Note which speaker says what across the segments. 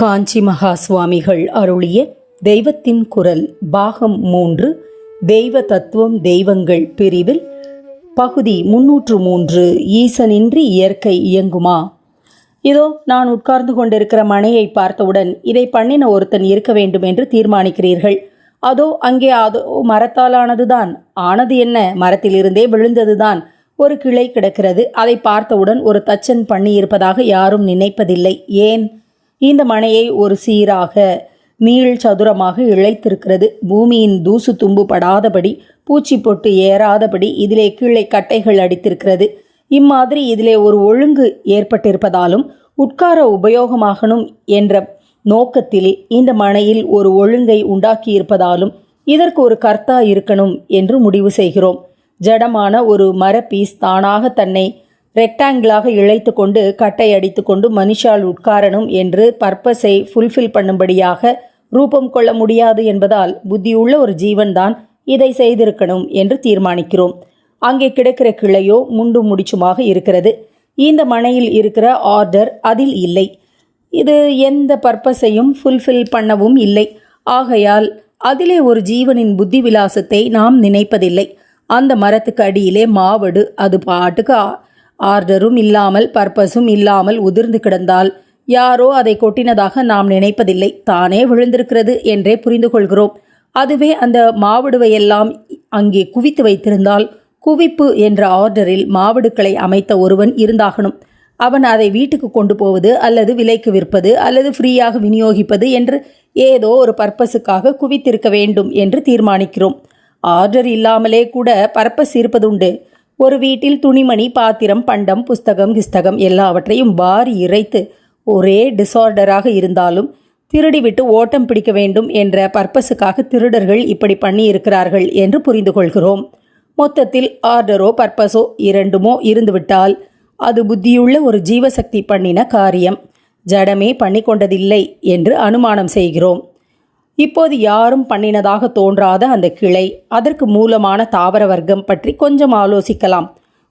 Speaker 1: காஞ்சி மகா சுவாமிகள் அருளிய தெய்வத்தின் குரல் பாகம் மூன்று தெய்வ தத்துவம் தெய்வங்கள் பிரிவில் பகுதி முன்னூற்று மூன்று ஈசனின்றி இயற்கை இயங்குமா? இதோ நான் உட்கார்ந்து கொண்டிருக்கிற மனையை பார்த்தவுடன் இதை பண்ணின ஒருத்தன் இருக்க வேண்டும் என்று தீர்மானிக்கிறீர்கள். அதோ அங்கே அதோ மரத்தாலானதுதான். ஆனது என்ன? மரத்திலிருந்தே விழுந்ததுதான். ஒரு கிளை கிடக்கிறது. அதை பார்த்தவுடன் ஒரு தச்சன் பண்ணியிருப்பதாக யாரும் நினைப்பதில்லை. ஏன்? இந்த மனையை ஒரு சீராக நீள் சதுரமாக இழைத்திருக்கிறது. பூமியின் தூசு தும்பு படாதபடி பூச்சி பொட்டு ஏறாதபடி இதிலே கீழே கட்டைகள் அடித்திருக்கிறது. இம்மாதிரி இதிலே ஒரு ஒழுங்கு ஏற்பட்டிருப்பதாலும் உட்கார உபயோகமாகணும் என்ற நோக்கத்தில் இந்த மனையில் ஒரு ஒழுங்கை உண்டாக்கியிருப்பதாலும் இதற்கு ஒரு கர்த்தா இருக்கணும் என்று முடிவு செய்கிறோம். ஜடமான ஒரு மர பீஸ் தானாக தன்னை ரெக்டாங்கிளாக இழைத்து கொண்டு கட்டை அடித்து கொண்டு மனுஷால் உட்காரணும் என்று பர்பஸை ஃபுல்ஃபில் பண்ணும்படியாக ரூபம் கொள்ள முடியாது என்பதால் புத்தியுள்ள ஒரு ஜீவன்தான் இதை செய்திருக்கணும் என்று தீர்மானிக்கிறோம். அங்கே கிடக்கிற கிளையோ முண்டு முடிச்சுமாக இருக்கிறது. இந்த மனையில் இருக்கிற ஆர்டர் அதில் இல்லை. இது எந்த பர்பஸையும் ஃபுல்ஃபில் பண்ணவும் இல்லை. ஆகையால் அதிலே ஒரு ஜீவனின் புத்தி விலாசத்தை நாம் நினைப்பதில்லை. அந்த மரத்துக்கு அடியிலே மாவடு அது பாட்டுக்கு ஆர்டரும் இல்லாமல் பர்பஸும் இல்லாமல் உதிர்ந்து கிடந்தால் யாரோ அதை கொட்டினதாக நாம் நினைப்பதில்லை. தானே விழுந்திருக்கிறது என்றே புரிந்து கொள்கிறோம். அதுவே அந்த மாவிடுவையெல்லாம் அங்கே குவித்து வைத்திருந்தால் குவிப்பு என்ற ஆர்டரில் மாவிடுக்களை அமைத்த ஒருவன் இருந்தாகணும். அவன் அதை வீட்டுக்கு கொண்டு போவது அல்லது விலைக்கு விற்பது அல்லது ஃப்ரீயாக விநியோகிப்பது என்று ஏதோ ஒரு பர்பஸுக்காக குவித்திருக்க வேண்டும் என்று தீர்மானிக்கிறோம். ஆர்டர் இல்லாமலே கூட பர்பஸ் இருப்பதுண்டு. ஒரு வீட்டில் துணிமணி பாத்திரம் பண்டம் புஸ்தகம் கிஸ்தகம் எல்லாவற்றையும் வாரி இறைத்து ஒரே டிசார்டராக இருந்தாலும் திருடிவிட்டு ஓட்டம் பிடிக்க வேண்டும் என்ற பர்பஸுக்காக திருடர்கள் இப்படி பண்ணி இருக்கிறார்கள் என்று புரிந்து கொள்கிறோம். மொத்தத்தில் ஆர்டரோ பர்பஸோ இரண்டுமோ இருந்துவிட்டால் அது புத்தியுள்ள ஒரு ஜீவசக்தி பண்ணின காரியம். ஜடமே பண்ணி கொண்டதில்லை என்று அனுமானம் செய்கிறோம். இப்போது யாரும் பண்ணினதாக தோன்றாத அந்த கிளை அதற்கு மூலமான தாவர வர்க்கம் பற்றி கொஞ்சம் ஆலோசிக்கலாம்.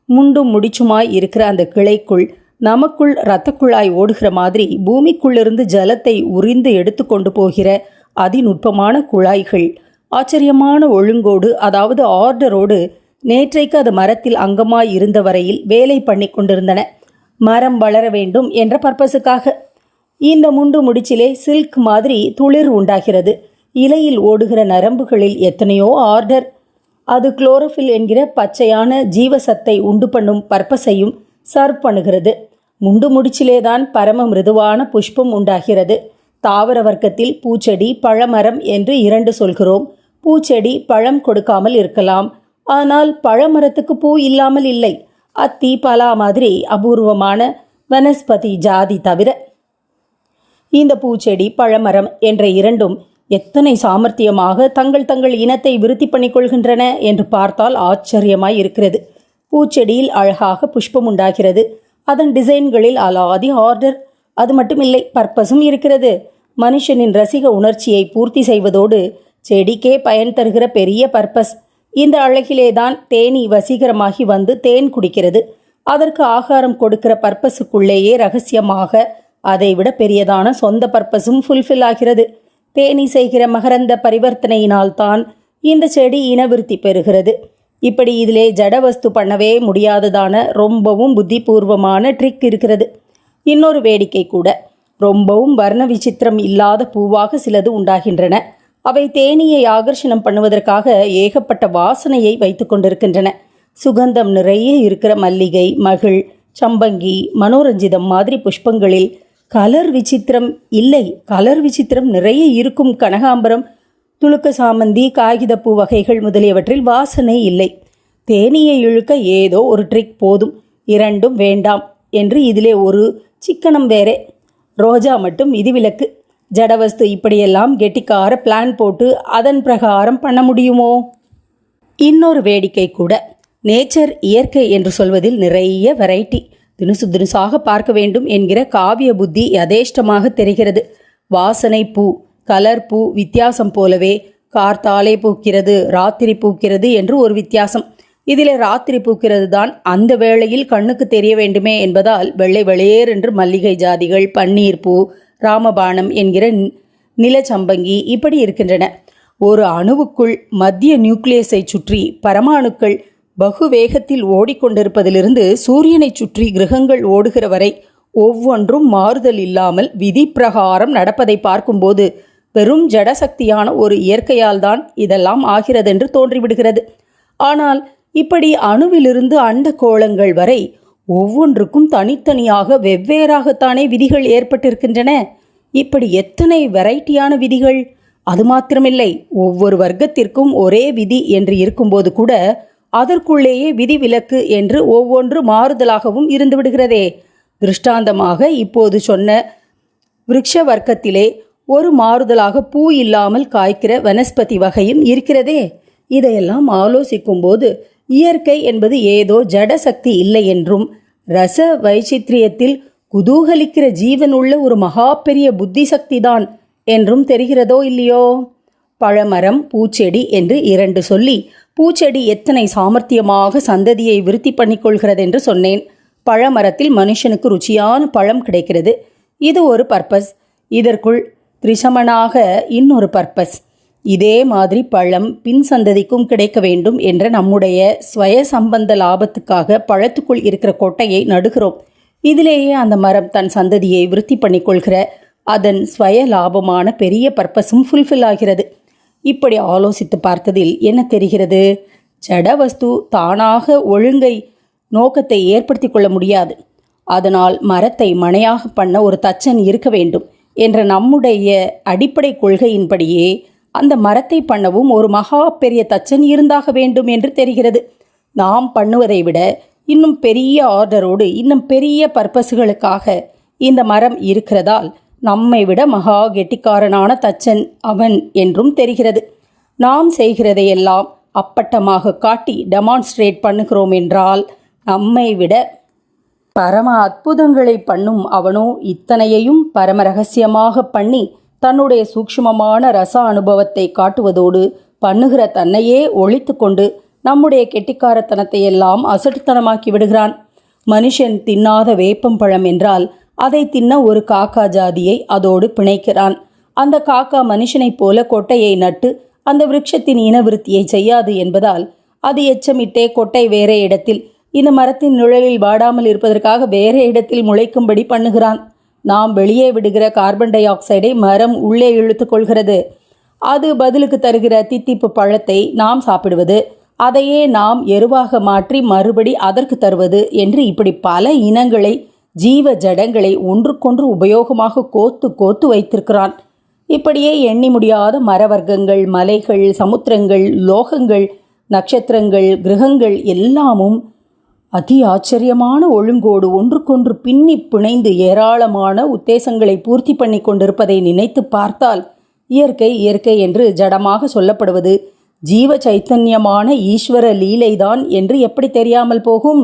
Speaker 1: முண்டும் முடிச்சுமாய் இருக்கிற அந்த கிளைக்குள் நமக்குள் இரத்த குழாய் ஓடுகிற மாதிரி பூமிக்குள்ளிருந்து ஜலத்தை உறிந்து எடுத்து கொண்டு போகிற அதிநுட்பமான குழாய்கள். ஆச்சரியமான ஒழுங்கோடு அதாவது ஆர்டரோடு நேற்றைக்கு அது மரத்தில் அங்கமாய் இருந்த வரையில் வேலை பண்ணி கொண்டிருந்தன. மரம் வளர வேண்டும் என்ற பர்பஸுக்காக. இந்த முண்டு முடிச்சிலே சில்க் மாதிரி துளிர் உண்டாகிறது. இலையில் ஓடுகிற நரம்புகளில் எத்தனையோ ஆர்டர். அது குளோரோஃபில் என்கிற பச்சையான ஜீவசத்தை உண்டு பண்ணும் பர்பஸையும் சர்வ் பண்ணுகிறது முண்டு முடிச்சிலேதான் பரம மிருதுவான புஷ்பம் உண்டாகிறது. தாவர வர்க்கத்தில் பூச்செடி பழமரம் என்று இரண்டு சொல்கிறோம். பூச்செடி பழம் கொடுக்காமல் இருக்கலாம். ஆனால் பழமரத்துக்கு பூ இல்லாமல் இல்லை. அத்தி பலா மாதிரி அபூர்வமான வனஸ்பதி ஜாதி தவிர இந்த பூச்செடி பழமரம் என்ற இரண்டும் எத்தனை சாமர்த்தியமாக தங்கள் தங்கள் இனத்தை விருத்தி பண்ணிக்கொள்கின்றன என்று பார்த்தால் ஆச்சரியமாய் இருக்கிறது. பூச்செடியில் அழகாக புஷ்பம் உண்டாகிறது. அதன் டிசைன்களில் அலாதி ஆர்டர். அது மட்டுமில்லை பர்பஸும் இருக்கிறது. மனுஷனின் ரசிக உணர்ச்சியை பூர்த்தி செய்வதோடு செடிக்கே பயன் தருகிற பெரிய பர்பஸ். இந்த அழகிலேதான் தேனீ வசீகரமாகி வந்து தேன் குடிக்கிறது. அதற்கு ஆகாரம் கொடுக்கிற பர்பஸுக்குள்ளேயே ரகசியமாக அதைவிட பெரியதான சொந்த பர்பஸும் ஃபுல்ஃபில் ஆகிறது. தேனீ செய்கிற மகரந்த பரிவர்த்தனையினால் தான் இந்த செடி இனவிருத்தி பெறுகிறது. இப்படி இதிலே ஜடவஸ்து பண்ணவே முடியாததான ரொம்பவும் புத்திபூர்வமான ட்ரிக் இருக்கிறது. இன்னொரு வேடிக்கை கூட. ரொம்பவும் வர்ண விசித்திரம் இல்லாத பூவாக சிலது உண்டாகின்றன. அவை தேனீயை ஆகர்ஷணம் பண்ணுவதற்காக ஏகப்பட்ட வாசனையை வைத்து கொண்டிருக்கின்றன. சுகந்தம் நிறைய இருக்கிற மல்லிகை மகிழ் சம்பங்கி மனோரஞ்சிதம் மாதிரி புஷ்பங்களில் கலர் விசித்திரம் இல்லை. கலர் விசித்திரம் நிறைய இருக்கும் கனகாம்பரம் துளுக்க சாமந்தி காகிதப்பூ வகைகள் முதலியவற்றில் வாசனை இல்லை. தேனீயை இழுக்க ஏதோ ஒரு ட்ரிக் போதும். இரண்டும் வேண்டாம் என்று இதிலே ஒரு சிக்கனம் வேறே. ரோஜா மட்டும் விதிவிலக்கு ஜடவஸ்து இப்படியெல்லாம் கெட்டிக்கார பிளான் போட்டு அதன் பிரகாரம் பண்ண முடியுமோ? இன்னொரு வேடிக்கை கூட. நேச்சர் இயற்கை என்று சொல்வதில் நிறைய வெரைட்டி தினுசு தினுசாக பார்க்க வேண்டும் என்கிற காவிய புத்தி யதேஷ்டமாக தெரிகிறது. வாசனை பூ கலர் பூ வித்தியாசம் போலவே கார்த்தாலே பூக்கிறது ராத்திரி பூக்கிறது என்று ஒரு வித்தியாசம். இதிலே ராத்திரி பூக்கிறது தான் அந்த வேளையில் கண்ணுக்கு தெரிய வேண்டுமே என்பதால் வெள்ளை வெளியேர் என்று மல்லிகை ஜாதிகள் பன்னீர் பூ ராமபாணம் என்கிற நிலச்சம்பங்கி இப்படி இருக்கின்றன. ஒரு அணுவுக்குள் மத்திய நியூக்ளியஸை சுற்றி பரமாணுக்கள் பகு வேகத்தில் ஓடிக்கொண்டிருப்பதிலிருந்து சூரியனைச் சுற்றி கிரகங்கள் ஓடுகிற வரை ஒவ்வொன்றும் மாறுதல் இல்லாமல் விதி பிரகாரம் நடப்பதை பார்க்கும்போது பெரும் ஜடசக்தியான ஒரு இயற்கையால் தான் இதெல்லாம் ஆகிறதென்று தோன்றிவிடுகிறது. ஆனால் இப்படி அணுவிலிருந்து அண்ட கோளங்கள் வரை ஒவ்வொன்றுக்கும் தனித்தனியாக வெவ்வேறாகத்தானே விதிகள் ஏற்பட்டிருக்கின்றன. இப்படி எத்தனை வெரைட்டியான விதிகள்? அது மாத்திரமில்லை ஒவ்வொரு வர்க்கத்திற்கும் ஒரே விதி என்று இருக்கும்போது கூட அதற்குள்ளேயே விதிவிலக்கு என்று ஒவ்வொன்று மாறுதலாகவும் இருந்து விடுகிறதே திருஷ்டாந்தமாக இப்போது சொன்ன விருட்ச வர்க்கத்திலே ஒரு மாறுதலாக பூ இல்லாமல் காய்க்கிற வனஸ்பதி வகையும் இருக்கிறதே. இதையெல்லாம் ஆலோசிக்கும்போது இயற்கை என்பது ஏதோ ஜட சக்தி இல்லை என்றும் ரச வைச்சித்ரியத்தில் குதூகலிக்கிற ஜீவன் உள்ள ஒரு மகா பெரிய புத்தி சக்திதான் என்றும் தெரிகிறதோ இல்லையோ? பழமரம் பூச்செடி என்று இரண்டு சொல்லி பூச்செடி எத்தனை சாமர்த்தியமாக சந்ததியை விருத்தி பண்ணிக்கொள்கிறது என்று சொன்னேன். பழமரத்தில் மனுஷனுக்கு ருச்சியான பழம் கிடைக்கிறது. இது ஒரு பர்பஸ் இதற்குள் திரிசமனாக இன்னொரு பர்பஸ் இதே மாதிரி பழம் பின் சந்ததிக்கும் கிடைக்க வேண்டும் என்ற நம்முடைய ஸ்வய சம்பந்த லாபத்துக்காக பழத்துக்குள் இருக்கிற கொட்டையை நடுகிறோம். இதிலேயே அந்த மரம் தன் சந்ததியை விருத்தி பண்ணிக்கொள்கிற அதன் ஸ்வய லாபமான பெரிய பர்பஸும் ஃபுல்ஃபில் ஆகிறது. இப்படி ஆலோசித்து பார்த்ததில் என்ன தெரிகிறது? ஜட வஸ்து தானாக ஒழுங்கை நோக்கத்தை ஏற்படுத்தி கொள்ள முடியாது. அதனால் மரத்தை மனையாக பண்ண ஒரு தச்சன் இருக்க வேண்டும் என்ற நம்முடைய அடிப்படை கொள்கையின்படியே அந்த மரத்தை பண்ணவும் ஒரு மகா பெரிய தச்சன் இருந்தாக வேண்டும் என்று தெரிகிறது. நாம் பண்ணுவதை விட இன்னும் பெரிய ஆர்டரோடு இன்னும் பெரிய பர்பஸுகளுக்காக இந்த மரம் இருக்கிறதால் நம்மை விட மகா கெட்டிக்காரனான தச்சன் அவன் என்றும் தெரிகிறது. நாம் செய்கிறதையெல்லாம் அப்பட்டமாக காட்டி டெமான்ஸ்ட்ரேட் பண்ணுகிறோம் என்றால் நம்மை விட பரம அற்புதங்களை பண்ணும் அவனோ இத்தனையையும் பரம ரகசியமாக பண்ணி தன்னுடைய சூக்ஷ்மமான ரச அனுபவத்தை காட்டுவதோடு பண்ணுகிற தன்னையே ஒழித்து கொண்டு நம்முடைய கெட்டிக்காரத்தனத்தை எல்லாம் அசட்டுத்தனமாக்கி விடுகிறான். மனுஷன் தின்னாத வேப்பம்பழம் என்றால் அதை தின்ன ஒரு காக்கா ஜாதியை அதோடு பிணைக்கிறான். அந்த காக்கா மனுஷனைப் போல கொட்டையை நட்டு அந்த விருட்சத்தின் இனவிருத்தியை செய்யாது என்பதால் அது எச்சமிட்டே கொட்டை வேறே இடத்தில் இந்த மரத்தின் நிழலில் வாடாமல் இருப்பதற்காக வேறே இடத்தில் முளைக்கும்படி பண்ணுகிறான். நாம் வெளியே விடுகிற கார்பன் டை ஆக்சைடை மரம் உள்ளே இழுத்து கொள்கிறது. அது பதிலுக்கு தருகிற தித்திப்பு பழத்தை நாம் சாப்பிடுவது அதையே நாம் எருவாக மாற்றி மறுபடி அதற்கு தருவது என்று இப்படி பல இனங்களை ஜீவ ஜடங்களை ஒன்றுக்கொன்று உபயோகமாக கோத்து கோத்து வைத்திருக்கிறான். இப்படியே எண்ணி முடியாத மரவர்க்கங்கள் மலைகள் சமுத்திரங்கள் லோகங்கள் நட்சத்திரங்கள் கிரகங்கள் எல்லாமும் அதி ஆச்சரியமான ஒழுங்கோடு ஒன்றுக்கொன்று பின்னி பிணைந்து ஏராளமான உத்தேசங்களை பூர்த்தி பண்ணி கொண்டிருப்பதை நினைத்து பார்த்தால் இயற்கை இயற்கை என்று ஜடமாக சொல்லப்படுவது ஜீவ சைத்தன்யமான ஈஸ்வர லீலைதான் என்று எப்படி தெரியாமல் போகும்?